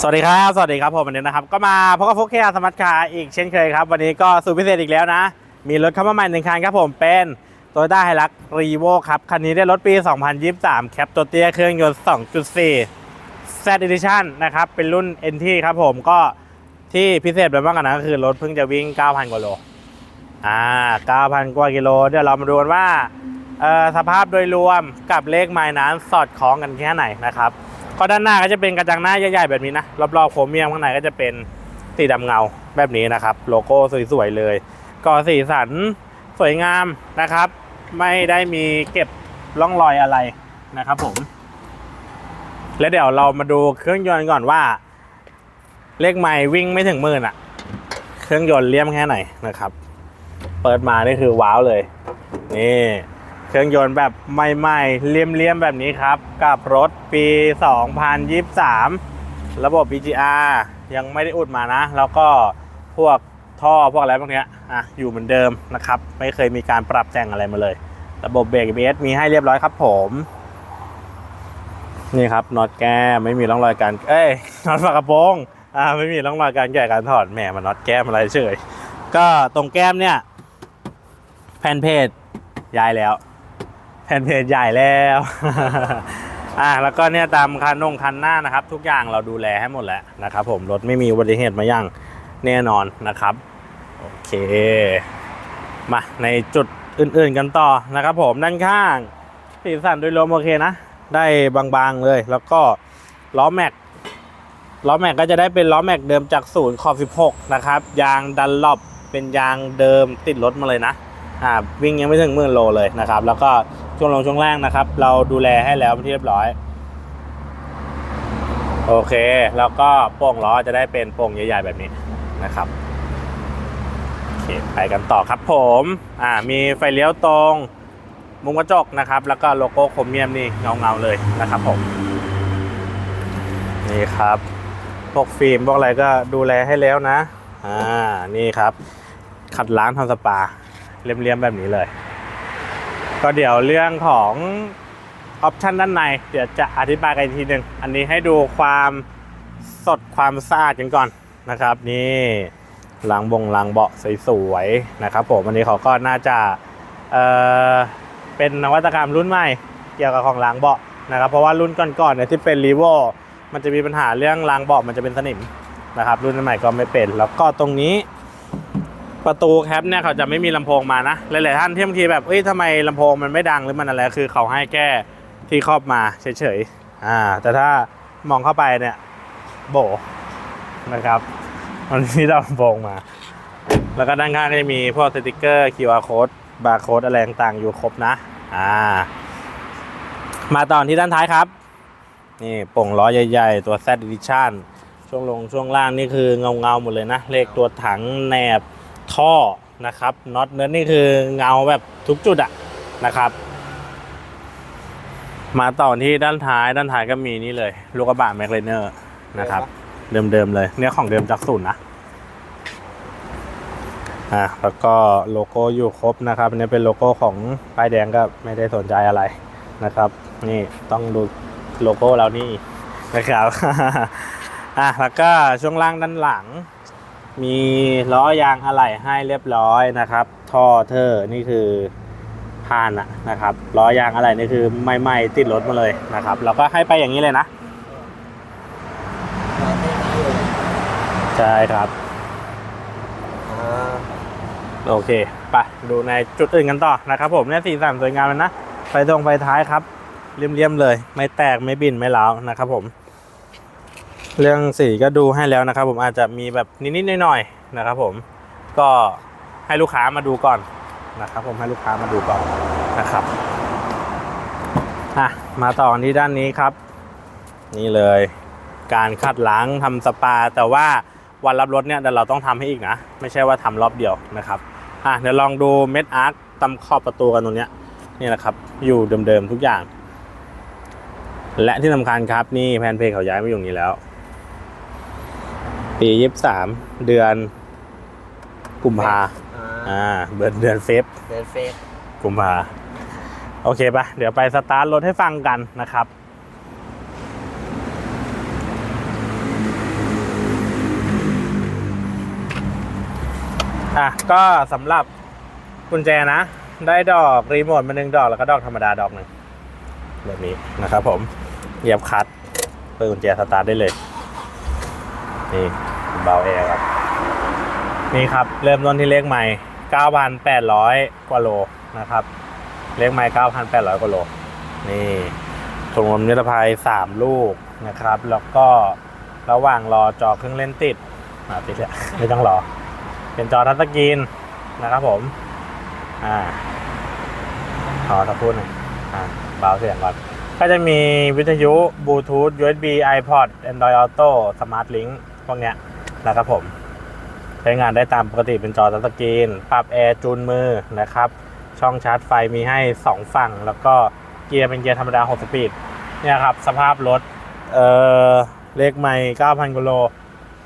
สวัสดีครับ สวัสดีครับผมวันนี้นะครับ ก็มาพบกับโฟกเคียสมัตคาอีกเช่นเคยครับ วันนี้ก็สูตรพิเศษอีกแล้วนะ มีรถเข้ามาใหม่หนึ่งคันครับผมเป็น Toyota Hilux Revo ครับ คันนี้ได้รถปี 2023 แคปตัวเตี้ยเครื่องยนต์ 2.4 Z Edition นะครับ เป็นรุ่น NT ครับผมก็ที่พิเศษไปมากกว่านั้นก็คือรถเพิ่งจะวิ่ง 9,000 กว่าโลอ่า 9,000 กว่ากิโล เดี๋ยวเรามาดูกันว่าสภาพโดยรวมกับเลขไมล์นั้นสอดคล้องกันแค่ไหนนะครับ ก็ด้านหน้าก็จะเป็นกระจังหน้าใหญ่ๆแบบนี้นะ รอบๆโครเมียมข้างในก็จะเป็นสีดำเงาแบบนี้นะครับ โลโก้สวยๆเลย ก็สีสันสวยงามนะครับ ไม่ได้มีเก็บร่องรอยอะไรนะครับผม แล้วเดี๋ยวเรามาดูเครื่องยนต์ก่อนว่า เลขไมล์วิ่งไม่ถึงหมื่นอะเครื่องยนต์เลี่ยมแค่ไหนนะครับ เปิดมานี่คือว้าวเลย นี่ เครื่องยนต์แบบใหม่ๆ เลี่ยมๆ แบบนี้ครับ กับรถปี 2023 ระบบ BGR ยังไม่ได้อุดมานะ แล้วก็พวกท่อพวกอะไรพวกเนี้ยอะอยู่เหมือนเดิมนะครับ ไม่เคยมีการปรับแต่งอะไรมาเลย ระบบเบรก ABS มีให้เรียบร้อยครับผม นี่ครับน็อตแก้มไม่มีร่องรอยการ เอ้ยน็อตฝากระโปรงอ่าไม่มีร่องรอยการแกะการถอดแหมมันน็อตแก้มอะไรเฉยก็ตรงแก้มเนี่ยแผ่นเพจย้ายแล้ว แผ่นเพจใหญ่แล้วอะแล้วก็เนี่ยตามคันนงคันหน้านะครับ ทุกอย่างเราดูแลให้หมดแล้วนะครับ ผมรถไม่มีอุบัติเหตุมาอย่างแน่นอนนะครับโอเค มาในจุดอื่นๆกันต่อนะครับ ผมด้านข้างสีสันโดยรวมโอเคนะ ได้บางๆเลย แล้วก็ล้อแม็กล้อแม็กก็จะได้เป็นล้อแม็กเดิมจากศูนย์ขอบ16 นะครับ ยางดันลอบเป็นยางเดิมติดรถมาเลยนะ วิ่งยังไม่ถึงหมื่นโลเลยนะครับ แล้วก็ช่วงลงช่วงล่างนะครับ เราดูแลให้แล้วเป็นที่เรียบร้อย โอเค แล้วก็โป่งล้อจะได้เป็นโป่งใหญ่ๆแบบนี้นะครับโอเคไปกันต่อครับผมอ่ามีไฟเลี้ยวตรงมุมกระจกนะครับ แล้วก็โลโก้โครเมียมนี่เงาๆเลยนะครับผมนี่ครับพวกฟิล์มพวกอะไรก็ดูแลให้แล้วนะอ่านี่ครับ ขัดล้างทำสปา เรียมๆแบบนี้เลย ก็เดี๋ยวเรื่องของออปชันด้านใน เดี๋ยวจะอธิบายกันอีกทีหนึ่งอันนี้ให้ดูความสดความสะอาดกันก่อนนะครับ นี่ล้างบงล้างเบาะสวยๆนะครับผมอันนี้เขาก็น่าจะเอ่อเป็นนวัตกรรมรุ่นใหม่เกี่ยวกับของล้างเบาะนะครับ เพราะว่ารุ่นก่อนๆเนี่ยที่เป็นรีโวมันจะมีปัญหาเรื่องล้างเบาะมันจะเป็นสนิมนะครับ รุ่นใหม่ก็ไม่เป็น แล้วก็ตรงนี้ ประตูแคปเนี่ยเขาจะไม่มีลำโพงมานะ หลายๆท่านที่บางทีแบบเอ้ยทำไมลำโพงมันไม่ดังหรือมันอะไรคือเขาให้แก้ที่ครอบมาเฉยๆอ่าแต่ถ้ามองเข้าไปเนี่ยโบนะครับมันมีลำโพงมา แล้วก็ด้านข้างก็จะมีพวกสติกเกอร์ QR code บาร์โค้ดอะไรต่างๆอยู่ครบนะอ่ามาตอนที่ด้านท้ายครับนี่ป่งล้อใหญ่ๆ ตัว Z Edition ช่วงลงช่วงล่างนี่คือเงาเงาๆหมดเลยนะ เลขตัวถังแหนบ ท่อนะครับน็อตเนื้อนี่คือเงาแบบทุกจุดอะนะครับ มาต่อที่ด้านท้ายด้านท้ายก็มีนี่เลย ลูกกระบะแมคเลเนอร์นะครับ เดิมๆเลยเนี่ยของเดิมจากศูนย์นะอะแล้วก็โลโก้อยู่ครบนะครับอันนี้เป็นโลโก้ของป้ายแดงก็ไม่ได้สนใจอะไรนะครับ นี่ต้องดูโลโก้เรานี่นะครับอะแล้วก็ช่วงล่างด้านหลัง มีล้อยางอะไหล่ให้เรียบร้อยนะครับ ท่อเทอร์นี่คือพานอะนะครับล้อยางอะไหล่นี่คือใหม่ติดรถมาเลยนะครับเราก็ให้ไปอย่างนี้เลยนะใช่ครับโอเคไปดูในจุดอื่นกันต่อนะครับ ผมเนี่ยสีสันสวยงามเลยนะไฟตรงไฟท้ายครับเลี่ยมๆเลย ไม่แตกไม่บินไม่ร้าวนะครับผม เรื่องสีก็ดูให้แล้วนะครับ ผมอาจจะมีแบบนิดๆหน่อยๆนะครับ ผมก็ให้ลูกค้ามาดูก่อนนะครับ ผมให้ลูกค้ามาดูก่อนนะครับอะมาต่อที่ด้านนี้ครับ นี่เลย การคัดล้างทำสปา แต่ว่าวันรับรถเนี่ยเดี๋ยวเราต้องทำให้อีกนะ ไม่ใช่ว่าทำรอบเดียวนะครับอะเดี๋ยวลองดูเม็ดอาร์คตำขอบประตูกันตรงเนี้ยนี่นะครับ อยู่เดิมๆทุกอย่าง และที่สำคัญครับ นี่แพนเพจเขาย้ายมาอยู่ตรงนี้แล้ว ปียี่สิบสามเดือนกุมภาอ่าเดือนเดือนเฟบเดือนเฟบกุมภาโอเคปะเดี๋ยวไปสตาร์ทรถให้ฟังกันนะครับอะก็สำหรับกุญแจนะ ได้ดอกรีโมทมาหนึ่งดอกแล้วก็ดอกธรรมดาดอกหนึ่งแบบนี้นะครับผมเหยียบคัดเปิดกุญแจสตาร์ทได้เลย นี่เบาแอร์ครับ นี่ครับเริ่มต้นที่เลขใหม่ 9,800 กว่าโลนะครับ เลขใหม่ 9,800 กว่าโล นี่ถุงลมนิรภัย 3 ลูกนะครับ แล้วก็ระหว่างรอจอเครื่องเล่นติดอ่าติดแล้วไม่ต้องรอ เป็นจอทัชสกรีนนะครับผม อ่าขอสักพูดหนึ่งอ่าเบาเสียงก่อน ก็จะมีวิทยุบลูทูธ USB iPod Android Auto Smart Link พวกเนี้ยนะครับผมใช้งานได้ตามปกติเป็นจอทัชสกรีนปรับแอร์จูนมือนะครับ ช่องชาร์จไฟมีให้ 2 ฝั่ง แล้วก็เกียร์เป็นเกียร์ธรรมดา 6 สปีดเนี่ยครับ สภาพรถเอ่อเลขไม่ 9,000กิโล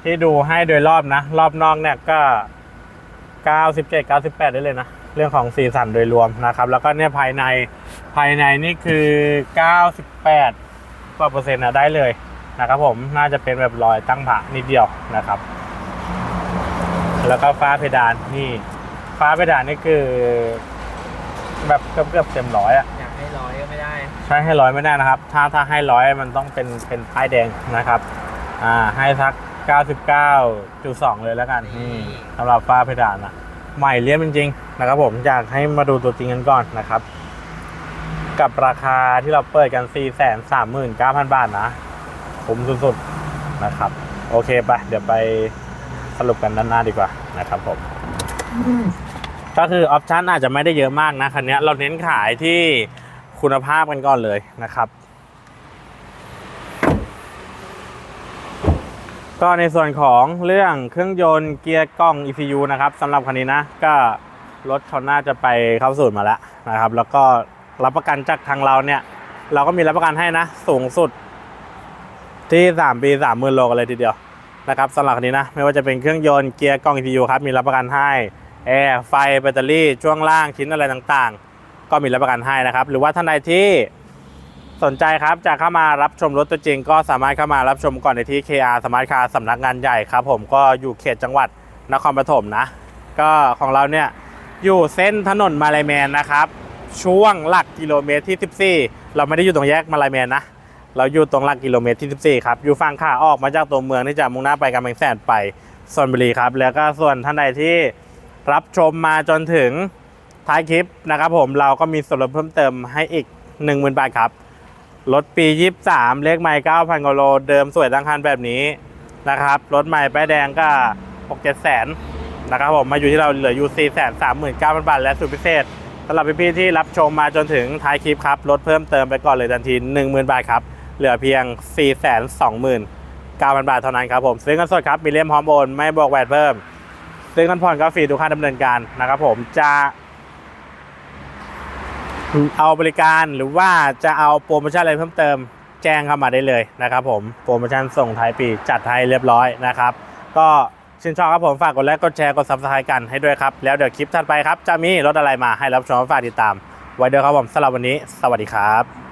ที่ดูให้โดยรอบนะ รอบนอกเนี่ยก็ 97 98 ได้เลยนะ เรื่องของสีสันโดยรวมนะครับ แล้วก็เนี่ยภายในภายในนี่คือ 98กว่าเปอร์เซ็นต์นะได้เลย นะครับผมน่าจะเป็นแบบรอยตั้งผานิดเดียวนะครับ แล้วก็ฟ้าเพดานนี่ฟ้าเพดานนี่คือ แบบเกือบเกือบๆเต็มร้อยอะอยากให้ร้อยก็ไม่ได้ใช้ให้ร้อยไม่ได้นะครับ ถ้าถ้าให้ร้อยมันต้องเป็นเป็นป้ายแดงนะครับอ่าให้สัก 99.2 เลยแล้วกันนี่สำหรับฟ้าเพดานอะใหม่เลี่ยมจริงๆนะครับผมอยากให้มาดูตัวจริงกันก่อนนะครับ กับราคาที่เราเปิดกัน 439,000 บาทนะ คุ้มสุดๆนะครับ โอเคไปเดี๋ยวไปสรุปกันด้านหน้าดีกว่านะครับผมก็คือออปชันอาจจะไม่ได้เยอะมากนะคันนี้เราเน้นขายที่คุณภาพกันก่อนเลยนะครับ ก็ในส่วนของเรื่องเครื่องยนต์เกียร์กล้อง ECU นะครับสำหรับคันนี้นะก็รถเขาน่าจะไปเข้าศูนย์มาแล้วนะครับ แล้วก็รับประกันจากทางเราเนี่ย เราก็มีรับประกันให้นะ สูงสุด ที่ 3 ปี 3 0,000 โลกันเลยทีเดียวนะครับสำหรับคันนี้นะ ไม่ว่าจะเป็นเครื่องยนต์เกียร์กล้อง ECU ครับ มีรับประกันให้แอร์ไฟแบตเตอรี่ช่วงล่างชิ้นอะไรต่างๆ ก็มีรับประกันให้นะครับ หรือว่าท่านใดที่สนใจครับจะเข้ามารับชมรถตัวจริง ก็สามารถเข้ามารับชมก่อนในที่ KR สมาร์ทคาร์สำนักงานใหญ่ครับ ผมก็อยู่เขตจังหวัดนครปฐมนะ ก็ของเราเนี่ยอยู่เส้นถนนมาลายแมนนะครับ ช่วงหลักกิโลเมตรที่ 14 เราไม่ได้อยู่ตรงแยกมาลายแมนนะ เราอยู่ตรงหลักกิโลเมตรที่ 14 ครับ อยู่ฝั่งขาออกมาจากตัวเมืองที่จะมุ่งหน้าไปกำแพงแสนไปชนบุรีครับ แล้วก็ส่วนท่านใดที่รับชมมาจนถึงท้ายคลิปนะครับผมเราก็มีส่วนลดเพิ่มเติมให้อีก 10,000 บาทครับรถปี 23 เลขใหม่ 9,000กิโลเดิมสวยทั้งคันแบบนี้นะครับรถใหม่ป้ายแดงก็ 6 7แสนนะครับผมมาอยู่ที่เราเหลืออยู่ 4 3 9 0 0 0 บาทและสุดพิเศษสำหรับพี่ๆที่รับชมมาจนถึงท้ายคลิปครับลดเพิ่มเติมไปก่อนเลยทันที 10,000 บาทครับ เหลือเพียง 4 2 9 0 0 0 บาทเท่านั้นครับผม ซื้อเงินสดครับ มีเลี่ยมพร้อมโอน ไม่บวกแวดเพิ่ม ซื้อกันผ่อนก็ฟรีทุกค่าดำเนินการนะครับผมจะเอาบริการหรือว่าจะเอาโปรโมชั่นอะไรเพิ่มเติมแจ้งเข้ามาได้เลยนะครับผมโปรโมชั่นส่งท้ายปีจัดให้เรียบร้อยนะครับ ก็ชื่นชอบครับผมฝากกดไลค์กดแชร์กดซับสไครต์กันให้ด้วยครับ แล้วเดี๋ยวคลิปถัดไปครับ จะมีรถอะไรมาให้รับชมฝากติดตาม ไว้เดี๋ยวครับผมสำหรับวันนี้ สวัสดีครับ